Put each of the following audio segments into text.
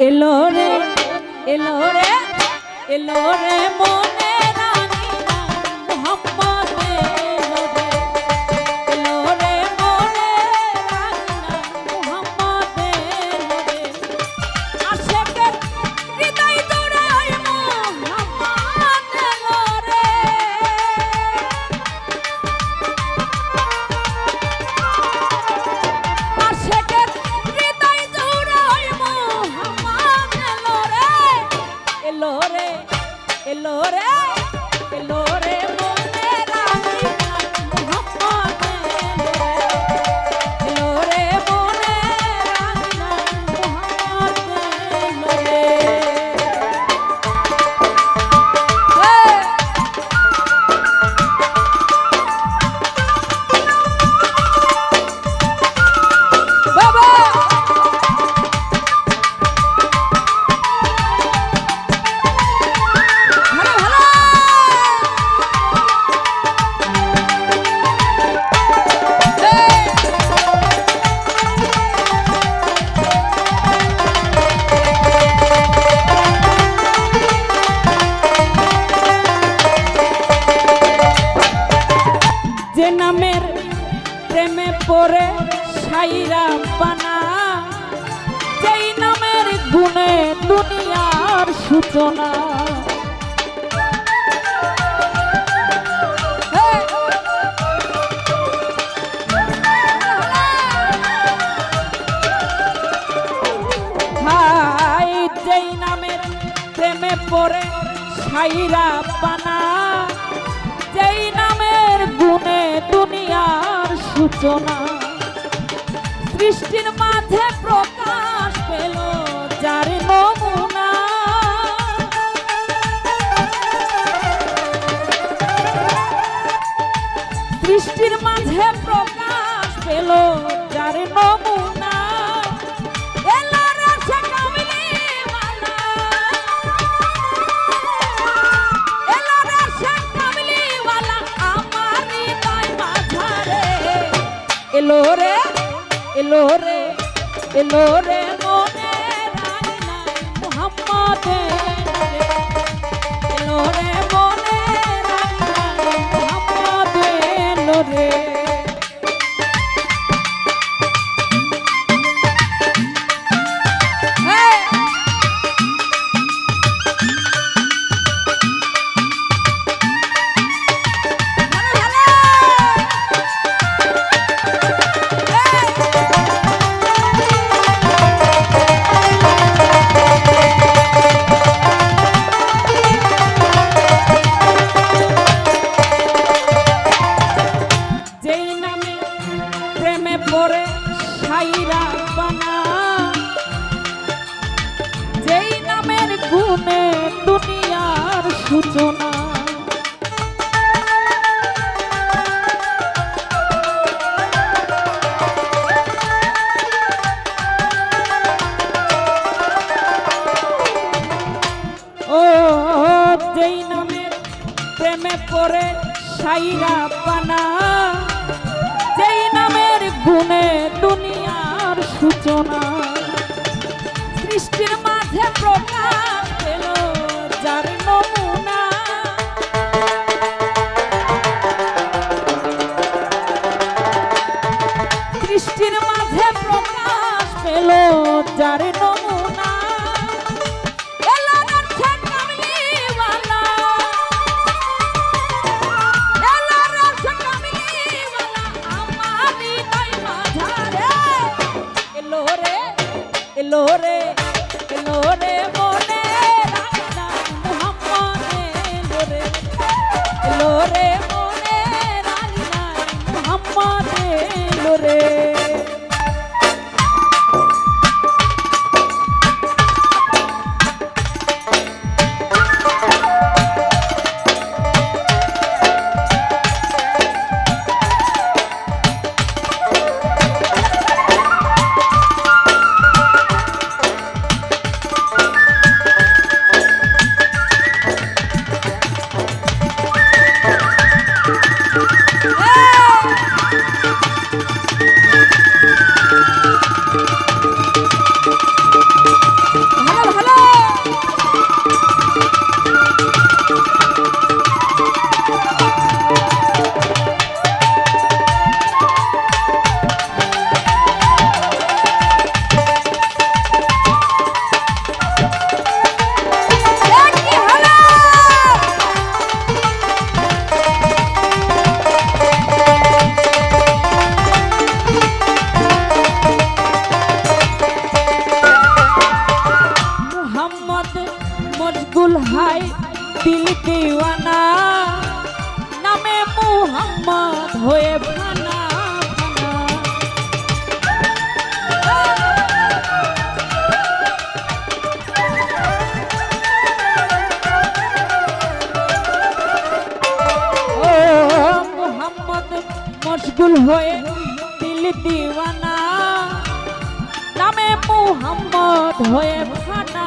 এলো রে এলো রে এলো রে মন। এলো রে এলো রে এলো রে। যেই নামের প্রেমে পড়ে সাইরা পানা, যেই গুণে দুনিয়ার সূচনা, সৃষ্টির মাঝে প্রকাশ পেল যার নাম সৃষ্টির মাঝে প্রকাশ পেল যার নমুনা। এলো রে এলো রে এলো রে। দিল কেওয়ানা নামে মুহাম্মদ হয়ে মোহাম্মদ মশগুল হয়ে দিল দিওয়ানা নামে মুহাম্মদ হয়ে ভানা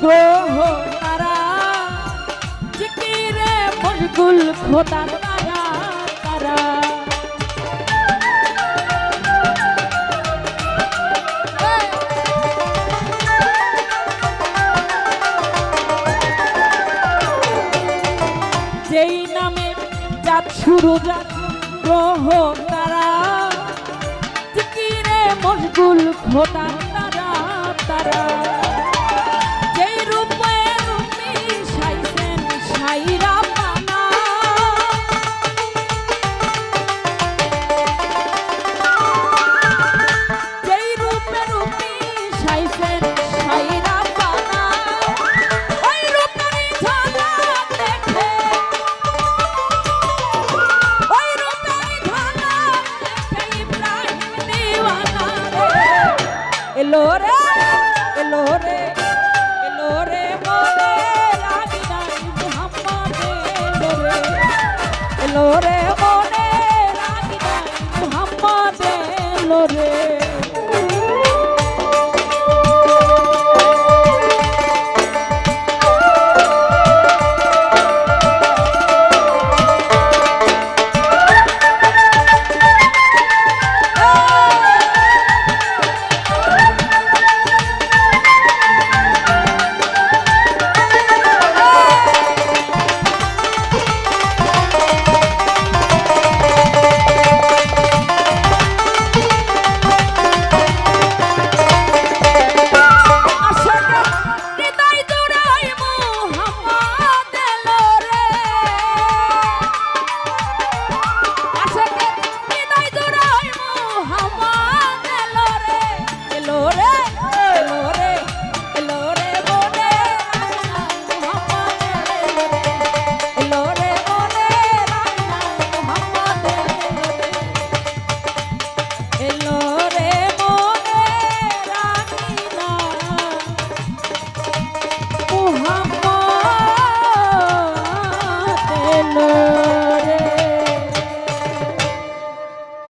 গ্রহ তারা জিকিরে মশগুল তারা তারা? যেই নামে যাত শুরু যাত গ্রহ তারা জিকিরে মশগুল খোদা Lore